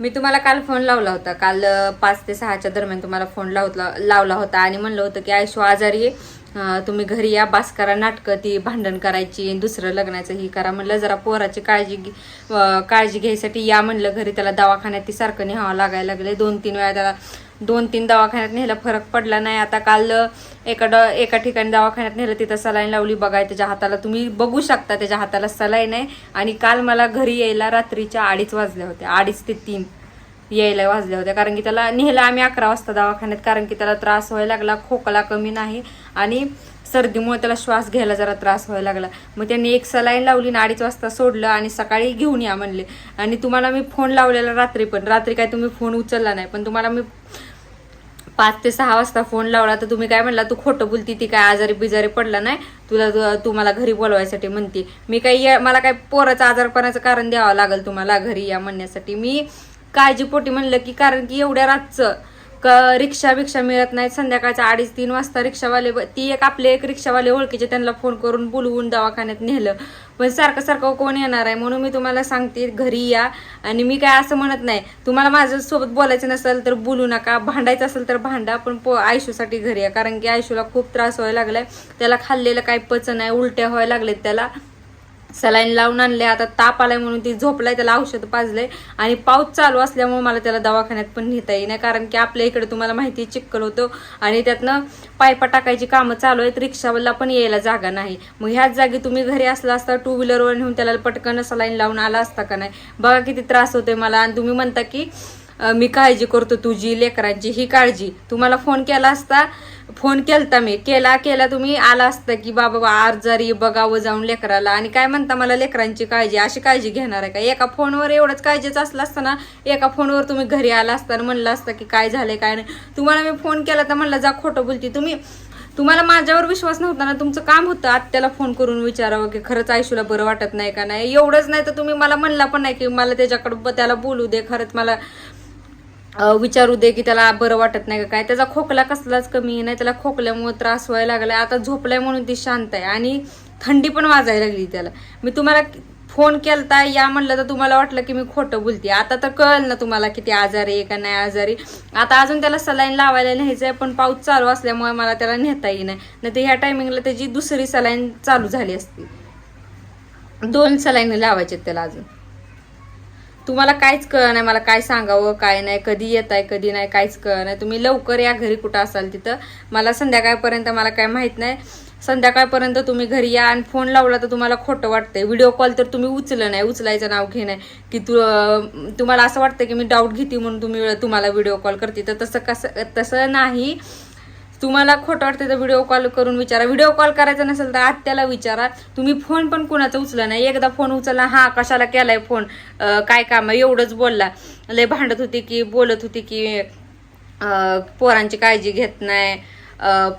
मी तुम्हाला काल फोन लावला होता. काल पाच ते सहाच्या दरम्यान तुम्हाला फोन लावला लावला होता आणि म्हणलं होतं की आयशू आजारी आहे. तुम्ही घरी या बास करा नाटकं ती भांडण करायची दुसरं लग्नाचं ही करा. म्हणलं जरा पोराची काळजी घे- काळजी घ्यायसाठी या म्हणलं घरी. त्याला दवाखान्यात ती सारखं न्यावं लागायला लागले दोन तीन वेळा त्याला दोन तीन दवाखान्यात नेलं फरक पडला नाही. आता काल एकाडं एका ड एका ठिकाणी दवाखान्यात नेलं तिथं सलाईन लावली बघाय त्याच्या हाताला. तुम्ही बघू शकता त्याच्या हाताला सलाईन आहे. आणि काल मला घरी यायला रात्रीच्या अडीच वाजल्या होत्या. अडीच ते तीन. यायला वाजल्या होत्या. कारण की त्याला नेहला आम्ही अकरा वाजता दवाखान्यात. कारण की त्याला त्रास व्हायला लागला खोकला कमी नाही आणि सर्दीमुळे त्याला श्वास घ्यायला जरा त्रास व्हायला लागला. मग त्यांनी एक सलाईन लावली आणि अडीच वाजता सोडलं आणि सकाळी घेऊन या म्हणले. आणि तुम्हाला मी फोन लावलेला रात्री पण. रात्री काय तुम्ही फोन उचलला नाही. पण तुम्हाला मी पाच ते सहा वाजता फोन लावला तर तुम्ही काय म्हणला तू खोटं बोलती ती काय आजारी बिजारी पडला नाही? तुला तुम्हाला घरी बोलवायसाठी म्हणते. मी काही मला काय पोराचं आजारपणाचं कारण द्यावं लागेल तुम्हाला? घरी या म्हणण्यासाठी. मी काळजीपोटी म्हणलं की कारण की एवढ्या रातचं क रिक्षा बिक्षा मिळत नाहीत. संध्याकाळच्या अडीच तीन वाजता रिक्षावाले ब- ती एक आपले एक रिक्षावाले ओळखीचे त्यांना फोन करून बोलवून दवाखान्यात नेलं. पण सारखं सारखं कोण येणार आहे? म्हणून मी तुम्हाला सांगते घरी या. आणि मी काय असं म्हणत नाही तुम्हाला माझ्यासोबत बोलायचं नसेल तर बोलू नका. भांडायचं असेल तर भांडा पण पो आयशूसाठी घरी या. कारण की आयशूला खूप त्रास व्हायला लागलाय. त्याला खाल्लेलं काही पचन आहे उलट्या व्हायला लागलेत त्याला. सलाईन लावून आणले. आता ताप आलाय म्हणून ती झोपलाय त्याला औषध पाजलंय. आणि पाऊस चालू असल्यामुळे मला त्याला दवाखान्यात पण नेता येईना. कारण की आपल्या इकडे तुम्हाला माहिती चिक्कल होतं. आणि त्यातनं पायपा टाकायची कामं चालू आहेत. रिक्षावाला पण यायला जागा नाही. मग ह्याच जागी तुम्ही घरी असला असता टू व्हीलरवर नेऊन त्याला पटकन सलाईन लावून आला असता का नाही? बघा किती त्रास होतोय मला. आणि तुम्ही म्हणता की मी काळजी करतो तुझी लेकरांची ही काळजी. तुम्हाला फोन केला असता फोन केलता मी. केला केला तुम्ही आला असता की बाबा बा आजारी बघावं जाऊन लेकराला. आणि काय म्हणता मला लेकरांची काळजी अशी काळजी घेणार आहे का? एका फोनवर एवढंच काळजीच असलं असतं ना एका फोनवर तुम्ही घरी आला असता आणि म्हणलं असतं की काय झालंय काय नाही? तुम्हाला मी फोन केला तर म्हणलं जा खोटं बोलती. तुम्ही तुम्हाला माझ्यावर विश्वास नव्हता ना तुमचं काम होतं आत्याला फोन करून विचारावं की खरंच आयुष्याला बरं वाटत नाही का नाही? एवढंच नाही तर तुम्ही मला म्हणला पण नाही की मला त्याच्याकडं ब- त्याला बोलू दे खरंच मला विचारू दे की त्याला बरं वाटत नाही का काय. त्याचा खोकला कसलाच कमी नाही त्याला खोकल्यामुळे त्रास व्हायला लागलाय. आता झोपलाय म्हणून ती शांत आहे आणि थंडी पण वाजायला लागली त्याला. मी तुम्हाला फोन केलता या म्हणलं तर तुम्हाला वाटलं की मी खोटं बोलते. आता तर कळलं ना तुम्हाला किती आजारी आहे का नाही आजारी. आता अजून त्याला सलाईन लावायला न्यायचं आहे पण पाऊस चालू असल्यामुळे मला त्याला नेता येई नाही तर ह्या टायमिंगला त्याची दुसरी सलाईन चालू झाली असती. दोन सलाईन लावायचे त्याला अजून. तुम्हाला काहीच कळ नाही मला काय सांगावं काय नाही कधी येत आहे कधी नाही काहीच कळ नाही. तुम्ही लवकर या घरी कुठं असाल तिथं. मला संध्याकाळपर्यंत मला काय माहीत नाही. संध्याकाळपर्यंत तुम्ही घरी या आणि फोन लावला तर तुम्हाला खोटं वाटतंय. व्हिडिओ कॉल तर तुम्ही उचलं नाही उचलायचं नाव घे नाही. की तू तुम्हाला असं वाटतं की मी डाऊट घेते म्हणून तुम्ही तुम्हाला व्हिडिओ कॉल करते. तर तसं कसं तसं नाही. तुम्हाला खोटं वाटतं तर व्हिडिओ कॉल करून विचारा. व्हिडिओ कॉल करायचा नसेल तर आत्याला विचारा. तुम्ही फोन पण कुणाचा उचला नाही. एकदा फोन उचलला हा कशाला केलाय फोन काय काम आहे? एवढंच बोलला. लय भांडत होती की बोलत होती की पोरांची काळजी घेत नाही.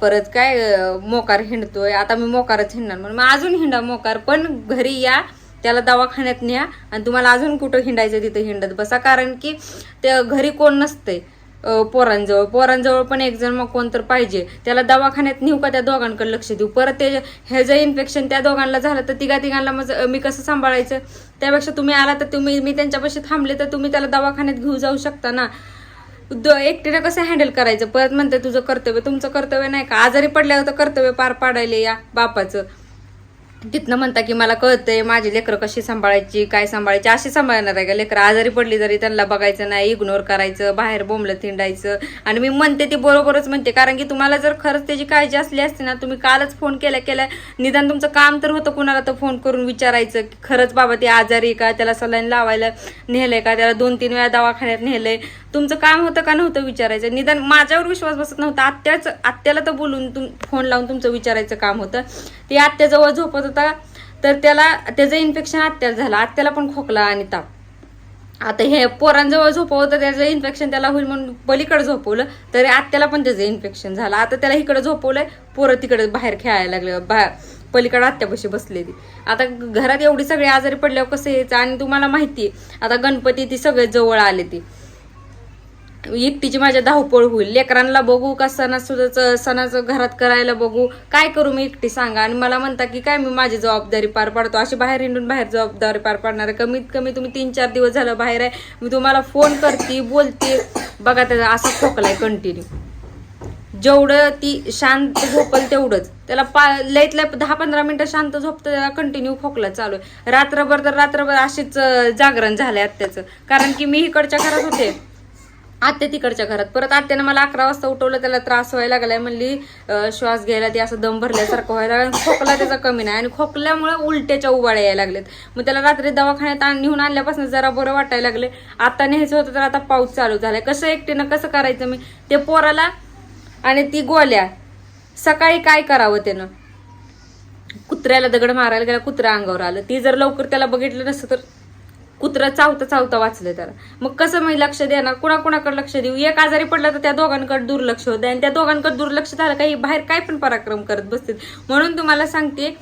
परत काय मोकार हिंडतोय. आता मी मोकारच हिंडणार. म्हणून मग अजून हिंडा मोकार. पण घरी या त्याला दवाखान्यात न्या आणि तुम्हाला अजून कुठं हिंडायचं तिथं हिंडत बसा. कारण की ते घरी कोण नसतंय. पोरांजवळ. पोरांजवळ पण एक जण मग कोण तर पाहिजे. त्याला दवाखान्यात नेऊ का त्या दोघांकडे लक्ष देऊ? परत ते हे जर इन्फेक्शन त्या दोघांना झालं तर तिघा तिघांना मग मी कसं सांभाळायचं? त्यापेक्षा तुम्ही आला तर तुम्ही मी त्यांच्यापाशी थांबले तर तुम्ही त्याला दवाखान्यात घेऊ जाऊ शकता ना. द- एकटीनं कसं हँडल करायचं? परत म्हणते तुझं कर्तव्य तुमचं कर्तव्य नाही का? आजारी पडल्यावर तर कर्तव्य पार पाडायला या बापाचं. तिथनं म्हणता की मला कळतंय माझी लेकरं कशी सांभाळायची काय सांभाळायची अशी सांभाळणार आहे का? लेकरं आजारी पडली तरी त्यांना बघायचं नाही इग्नोर करायचं बाहेर बोंबलं थिंडायचं आणि मी म्हणते ती बरोबरच म्हणते कारण की तुम्हाला जर खरंच त्याची काळजी असली असती ना तुम्ही कालच फोन केला केला निदान तुमचं काम तर होतं कुणाला तर फोन करून विचारायचं की खरंच बाबा ती आजारी का? त्याला सलाईन लावायला नेलंय का? त्याला दोन तीन वेळा दवाखान्यात नेलंय. तुमचं काम होतं का नव्हतं विचारायचं? निदान माझ्यावर विश्वास बसत नव्हता. आत्याच आत्याला तर बोलून तुम फोन लावून तुमचं विचारायचं काम होतं. ते आत्याजवळ झोपत होता तर त्याला त्याचं इन्फेक्शन आत्याला झालं. आत्याला पण खोकला आणि ताप. आता हे पोरांजवळ झोपवतं त्याचं इन्फेक्शन त्याला होईल म्हणून पलीकडे झोपवलं तरी आत्याला पण त्याचं इन्फेक्शन झालं. आता त्याला इकडे झोपवलंय पोरं तिकडे बाहेर खेळायला लागले. बाहेर पलीकडे आत्यापाशी बसले ती. आता घरात एवढी सगळी आजारी पडल्यावर कसं यायचं? आणि तुम्हाला माहिती आहे आता गणपती ती सगळे जवळ आले ती. एकटीची माझ्या धावपळ होईल. लेकरांना बघू का सणासुदाचं सणाचं घरात करायला बघू. काय करू मी एकटी सांगा. आणि मला म्हणता की काय मी माझी जबाबदारी पार पाडतो. अशी बाहेर हिंडून बाहेर जबाबदारी पार पाडणार आहे. कमीत कमी तुम्ही तीन चार दिवस झालं बाहेर आहे. मी तुम्हाला फोन करते बोलते. बघा त्याचा असा खोकलाय कंटिन्यू जेवढं ती शांत झोपल तेवढंच. त्याला पा लईत लय दहा पंधरा मिनिटं शांत झोपतं त्याला कंटिन्यू खोकला चालू आहे. रात्रभर तर रात्रभर अशीच जागरण झालंय आत्याचं. कारण की मी इकडच्या घरात होते. आत्या तिकडच्या घरात. परत आत्यानं मला अकरा वाजता उठवलं त्याला त्रास व्हायला लागलाय. म्हणली श्वास घ्यायला ते असं दम भरल्यासारखं व्हायला लागलं. आणि खोकला त्याचा कमी नाही. आणि खोकल्यामुळे उलट्याच्या उबाळ्या यायला लागलेत मग त्याला रात्री दवाखान्यात नेऊन आणल्यापासून जरा बरं वाटायला लागले आता न्यायचं होतं तर आता पाऊस चालू झालाय. कसं एकटीनं कसं करायचं मी? ते पोराला आणि ती गोल्या सकाळी काय करावं त्यानं? कुत्र्याला दगड मारायला गेला कुत्रा अंगावर आलं. ती जर लवकर त्याला बघितलं नसतं तर कुत्रा चावता चावता वाचलं त्याला. मग कसं मी लक्ष देणार? कुणाकुणाकडे लक्ष देऊ? एक आजारी पडला तर त्या दोघांकडे दुर्लक्ष होतं आणि त्या दोघांकडे दुर्लक्ष झालं काही बाहेर काय पण पराक्रम करत बसतील. म्हणून तुम्हाला सांगते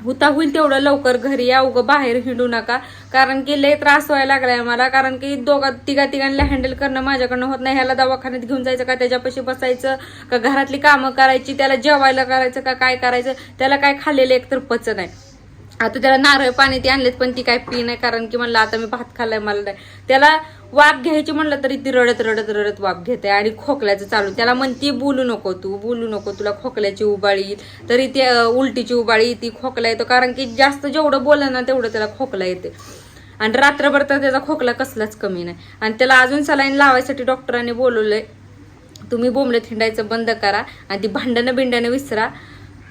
हुता होईल तेवढं लवकर घरी या उगं बाहेर हिंडू नका. कारण की लय त्रास व्हायला लागलाय मला कारण की दोघा तिघा तिघांना हँडल करणं माझ्याकडनं होत नाही. ह्याला दवाखान्यात घेऊन जायचं का? त्याच्यापाशी बसायचं का? घरातली कामं करायची? त्याला जेवायला करायचं का? काय करायचं? त्याला काय खाल्लेलं एकतर पचन नाही. आता त्याला नारळ पाणी ते आणलेत पण ती काय पी नाही कारण की म्हणलं आता मी भात खाल्लाय मला नाही. त्याला वाफ घ्यायची म्हणलं तरी ती रडत रडत रडत वाफ घेते आणि खोकल्याचं चालू. त्याला म्हणती बोलू नको तू बोलू नको तुला खोकल्याची उबाळी. तरी ते उलटीची उबाळी ती खोकला येतो कारण की जास्त जेवढं बोललं ना तेवढं त्याला खोकला येते. आणि रात्रभर तर त्याचा खोकला कसलाच कमी नाही. आणि त्याला अजून सलाईन लावायसाठी डॉक्टरांनी बोलवलंय तुम्ही बोंबलं थिंडायचं बंद करा आणि ती भांडणं बिंडणं विसरा.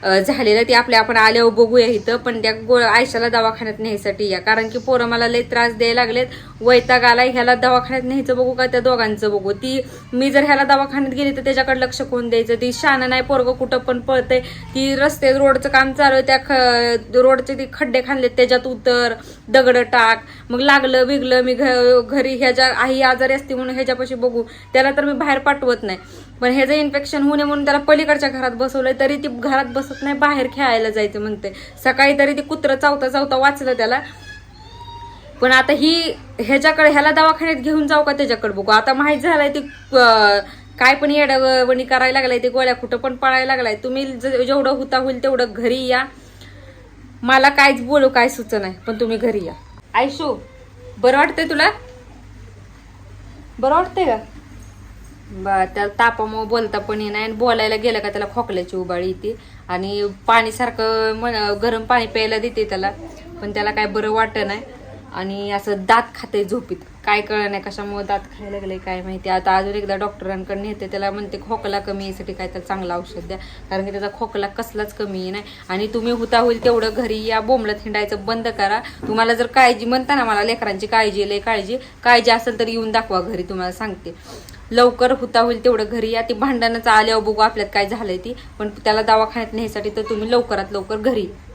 झालेलं ती आपल्या आपण आल्यावर बघूया इथं पण त्या गोळ आयशाला दवाखान्यात न्यायसाठी या. कारण की पोरं मला लई त्रास द्यायला लागलेत. वैताग आला ह्याला दवाखान्यात न्यायचं बघू का त्या दोघांचं बघू. ती मी जर ह्याला दवाखान्यात गेली तर त्याच्याकडे लक्ष कोण द्यायचं? ती शान नाही पोरग कुठं पण पळतंय. ती रस्ते रोडचं काम चालू आहे त्या ख रोडचे ती खड्डे खाल्लेत त्याच्यात उतर दगड टाक. मग लागलं बिगलं मी घ घरी ह्याच्या आई आजारी असते म्हणून ह्याच्यापाशी बघू. त्याला तर मी बाहेर पाठवत नाही. पण ह्याचं इन्फेक्शन होऊ नये म्हणून त्याला पलीकडच्या घरात बसवलंय तरी ती घरात बसत नाही बाहेर खेळायला जायचं म्हणते. सकाळी तरी ती कुत्रं चावता चावता वाचलं त्याला. पण आता ही ह्याच्याकडे ह्याला दवाखान्यात घेऊन जाऊ का त्याच्याकडे बघू? आता माहीत झालंय ती काय पण येडवणी करायला लागलाय ते गोळ्या कुठं पण पळायला लागलाय. तुम्ही ज- जेवढं हुता होईल तेवढं घरी या. मला काहीच बोलू काय सुच नाही पण तुम्ही घरी या. आयशू बरं वाटतंय तुला? बरं वाटतंय का? बा त्याला तापामुळे बोलता पण येणार आणि बोलायला गेलं का त्याला खोकल्याची उबाळी येते. आणि पाणी सारखं मन- गरम पाणी प्यायला देते त्याला पण त्याला काय बरं वाटत नाही. आणि असं दात खाते झोपीत. काय कळलं नाही कशामुळे दात खायला लागले काय माहिती. आता अजून एकदा डॉक्टरांकडे नेते त्याला म्हणते खोकला कमी यासाठी काय तर चांगलं औषध द्या. कारण की त्याचा खोकला कसलाच कमी नाही आणि तुम्ही हुता होईल तेवढं घरी या बोंबलं थिंडायचं बंद करा. तुम्हाला जर काळजी म्हणता ना मला लेकरांची काळजी लय काळजी. काळजी असेल तर येऊन दाखवा घरी तुम्हाला सांगते. लवकर हुता होईल तेवढं घरी या ती भांडणाचं आल्यावर बघू आपल्यात काय झालंय ती पण त्याला दवाखान्यात न्यायसाठी तर तुम्ही लवकरात लवकर घरी या.